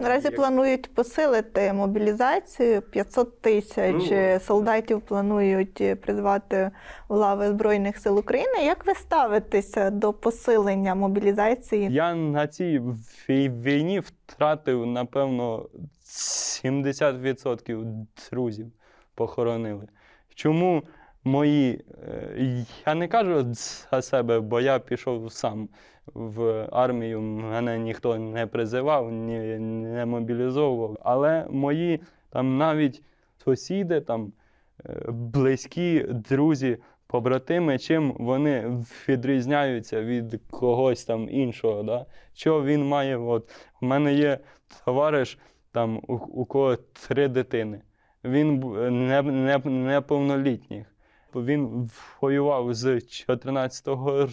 Наразі планують посилити мобілізацію. 500 тисяч Ну. е, солдатів планують е, призвати в лави Збройних сил України. Як ви ставитеся до посилення мобілізації? Я на цій війні втратив, напевно, 70% друзів похоронили. Чому мої. е, Я не кажу за себе, бо я пішов сам в армію, мене ніхто не призивав, ні, не мобілізовував. Але мої там навіть сусіди, там, е, близькі друзі, побратими, чим вони відрізняються від когось там іншого. Да? Що він має? От, у мене є товариш, там, у, у кого три дитини. Він не, не, неповнолітніх. Він воював з 14-го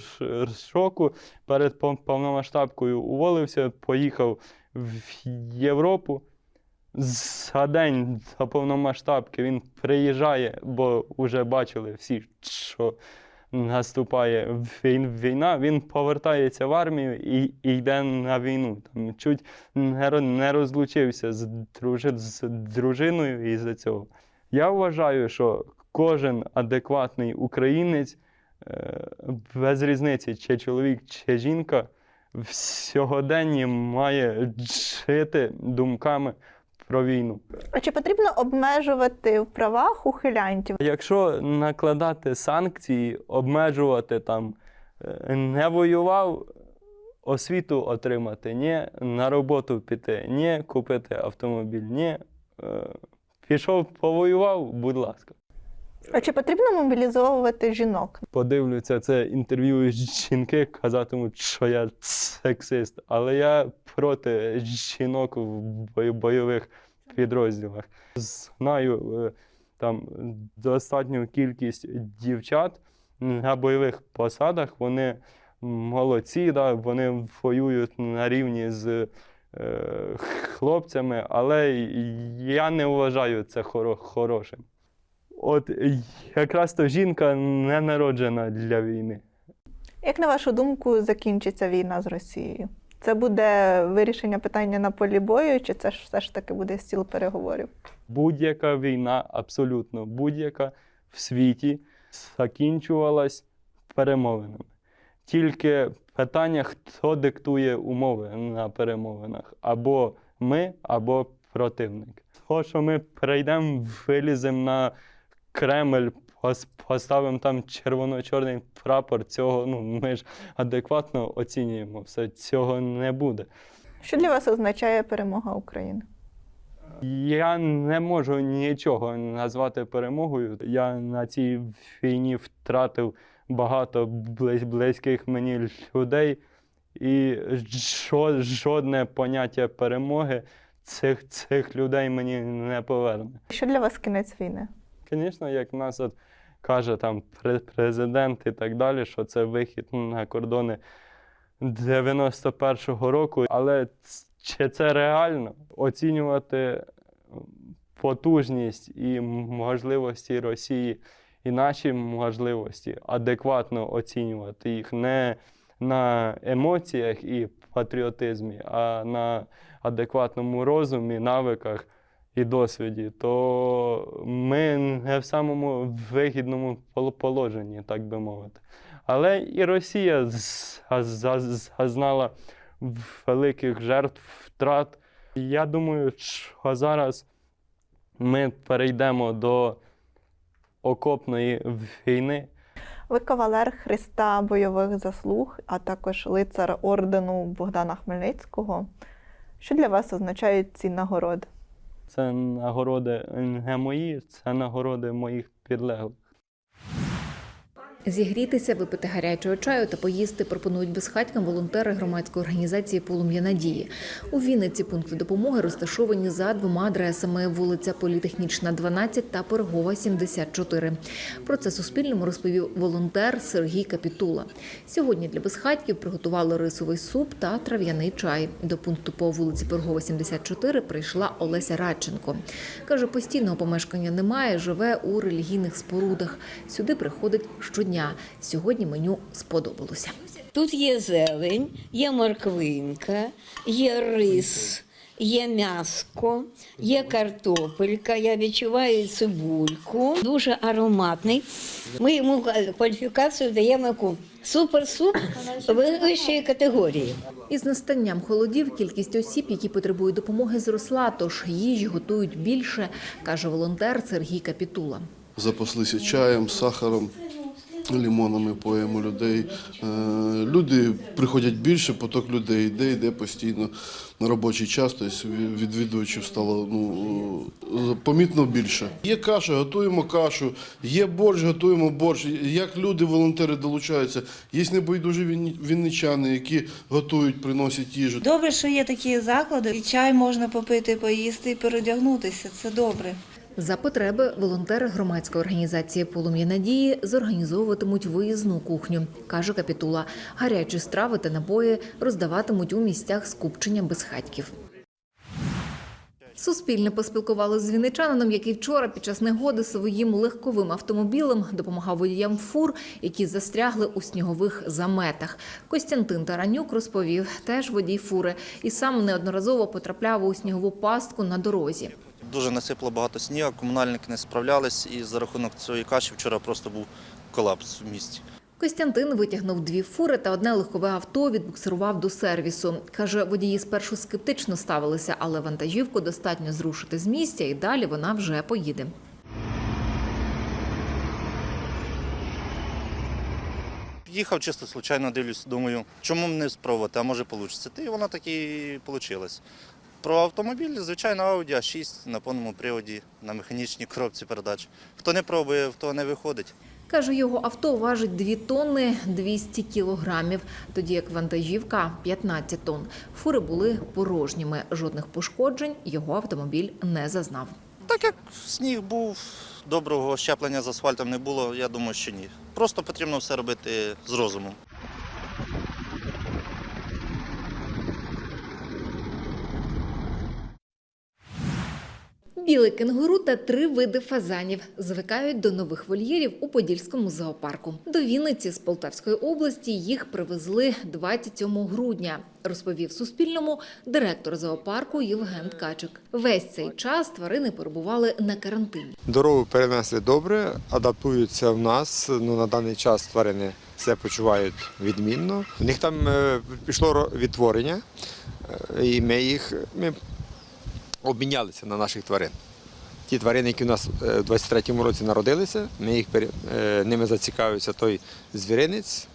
року перед повномасштабкою уволився, поїхав в Європу. За день до повномасштабки він приїжджає, бо вже бачили всі, що наступає війна. Він повертається в армію і, і йде на війну. Там чуть не, розлучився з, дружиною із-за цього. Я вважаю, що кожен адекватний українець, е, без різниці, чи чоловік, чи жінка, в сьогоденні має жити думками про війну. А чи потрібно обмежувати в правах ухилянтів? Якщо накладати санкції, обмежувати там, е, не воював, освіту отримати, ні, на роботу піти, ні, купити автомобіль, ні. е, Пішов, повоював, будь ласка. А чи потрібно мобілізовувати жінок? Подивлюся це інтерв'ю жінки, казатимуть, що я сексист, але я проти жінок в бойових підрозділах. Знаю е, там достатню кількість дівчат на бойових посадах. Вони молодці, да, вони воюють на рівні з е, хлопцями, але я не вважаю це хоро- хорошим. От якраз то жінка не народжена для війни. Як на вашу думку, закінчиться війна з Росією? Це буде вирішення питання на полі бою, чи це ж все ж таки буде стіл переговорів? Будь-яка війна, абсолютно будь-яка в світі закінчувалась перемовинами. Тільки питання, хто диктує умови на перемовинах, або ми, або противник. То, що ми прийдемо, виліземо на Кремль, пос- поставимо там червоно-чорний прапор, цього ну, ми ж адекватно оцінюємо. Все цього не буде. Що для вас означає перемога України? Я не можу нічого назвати перемогою. Я на цій війні втратив багато близьких мені людей, і жодне поняття перемоги цих, цих людей мені не поверне. Що для вас кінець війни? Звісно, як нас от каже там президент і так далі, що це вихід на кордони 91-го року. Але чи це реально оцінювати потужність і можливості Росії, і наші можливості адекватно оцінювати їх не на емоціях і патріотизмі, а на адекватному розумі, навиках і досвіді, то ми не в самому вигідному положенні, так би мовити. Але і Росія зазнала великих жертв, втрат. Я думаю, що зараз ми перейдемо до окопної війни. Ви кавалер Христа бойових заслуг, а також лицар ордену Богдана Хмельницького. Що для вас означають ці нагороди? Це нагороди не мої, це нагороди моїх підлеглих. Зігрітися, випити гарячого чаю та поїсти пропонують безхатькам волонтери громадської організації Полум'я надії. У Вінниці пункти допомоги розташовані за двома адресами: вулиця Політехнічна, 12 та Пирогова, 74. Про це Суспільному розповів волонтер Сергій Капітула. Сьогодні для безхатьків приготували рисовий суп та трав'яний чай. До пункту по вулиці Пирогова, 74 прийшла Олеся Радченко. Каже, постійного помешкання немає, живе у релігійних спорудах. Сюди приходить щодня. Сьогодні меню сподобалося. Тут є зелень, є морквинка, є рис, є м'яско, є картопелька, я відчуваю цибульку. Дуже ароматний. Ми йому кваліфікацію даємо яку суперсуп вищої категорії. Із настанням холодів кількість осіб, які потребують допомоги, зросла, тож їжі готують більше, каже волонтер Сергій Капітула. запаслися чаєм, сахаром, лимонами поємо людей. Е, Люди приходять більше, поток людей йде, йде постійно на робочий час, тобто відвідувачів стало ну, е, помітно більше. Є каша, готуємо кашу, є борщ, готуємо борщ. Як люди, волонтери долучаються, є небайдужі вінничани, які готують, приносять їжу. Добре, що є такі заклади, і чай можна попити, поїсти і переодягнутися. Це добре. За потреби волонтери громадської організації Полум'я надії зорганізовуватимуть виїзну кухню, каже Капітула. Гарячі страви та напої роздаватимуть у місцях скупчення безхатьків. Суспільне поспілкувалося з вінничанином, який вчора під час негоди своїм легковим автомобілем допомагав водіям фур, які застрягли у снігових заметах. Костянтин Таранюк розповів, теж водій фури, і сам неодноразово потрапляв у снігову пастку на дорозі. Дуже насипло багато снігу, комунальники не справлялись, і за рахунок цієї каші вчора просто був колапс в місті. Костянтин витягнув дві фури та одне легкове авто відбуксирував до сервісу. Каже, водії спершу скептично ставилися, але вантажівку достатньо зрушити з місця, і далі вона вже поїде. Їхав чисто случайно, дивлюсь, думаю, чому не спробувати, а може вийде. І воно так і вийшло. Про автомобіль, звичайно, Audi A6 на повному приводі, на механічній коробці передач. Хто не пробує, в того не виходить. Каже, його авто важить 2 тонни 200 кілограмів, тоді як вантажівка 15 тонн. Фури були порожніми. Жодних пошкоджень його автомобіль не зазнав. Так як сніг був, доброго щеплення з асфальтом не було, я думаю, що ні. Просто потрібно все робити з розумом. Білий кенгуру та три види фазанів звикають до нових вольєрів у Подільському зоопарку. До Вінниці з Полтавської області їх привезли 27 грудня, розповів Суспільному директор зоопарку Євген Ткачик. Весь цей час тварини перебували на карантині. Дорогу перенесли добре, адаптуються в нас. Ну, на даний час тварини себе почувають відмінно. У них там е, пішло відтворення, е, і ми їх ми обмінялися на наших тварин. Ті тварини, які у нас е, в 23-му році народилися, ми їх е, ними зацікавився той звіринець,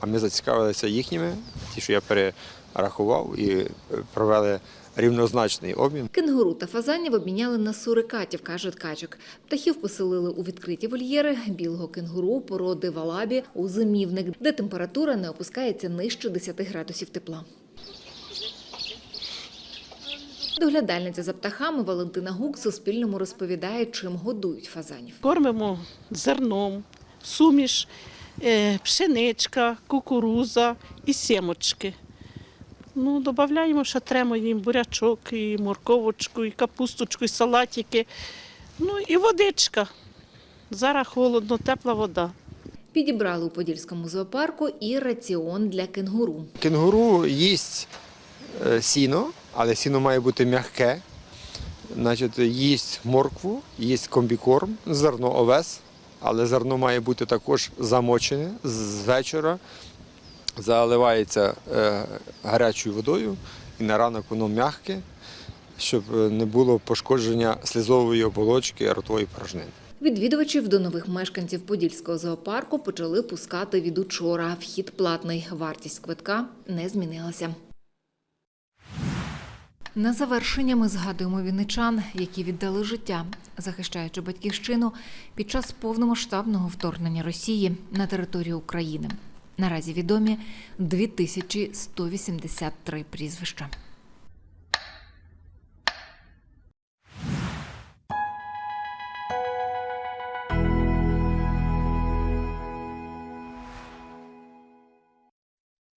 а ми зацікавилися їхніми, ті, що я перерахував, і е, провели рівнозначний обмін. Кенгуру та фазанів обміняли на сурикатів, каже Ткачик. Птахів поселили у відкриті вольєри білого кенгуру породи валабі у зимівник, де температура не опускається нижче 10 градусів тепла. Доглядальниця за птахами Валентина Гук Суспільному розповідає, чим годують фазанів. Кормимо зерном, суміш, е, пшеничка, кукуруза і сімочки. Ну, додаємо, що тремо їм бурячок, і морковочку, і капусточку, і салатики. Ну і водичка. Зараз холодно, тепла вода. Підібрали у Подільському зоопарку і раціон для кенгуру. Кенгуру їсть е, сіно, але сіно має бути м'яке. Значить, їсть моркву, їсть комбікорм, зерно овес, але зерно має бути також замочене з вечора, заливається е, гарячою водою і на ранок воно м'яке, щоб е, не було пошкодження слизової оболочки ротової порожнини. Відвідувачів до нових мешканців Подільського зоопарку почали пускати від учора. Вхід платний. Вартість квитка не змінилася. На завершення ми згадуємо вінничан, які віддали життя, захищаючи батьківщину під час повномасштабного вторгнення Росії на територію України. Наразі відомі 2183 прізвища.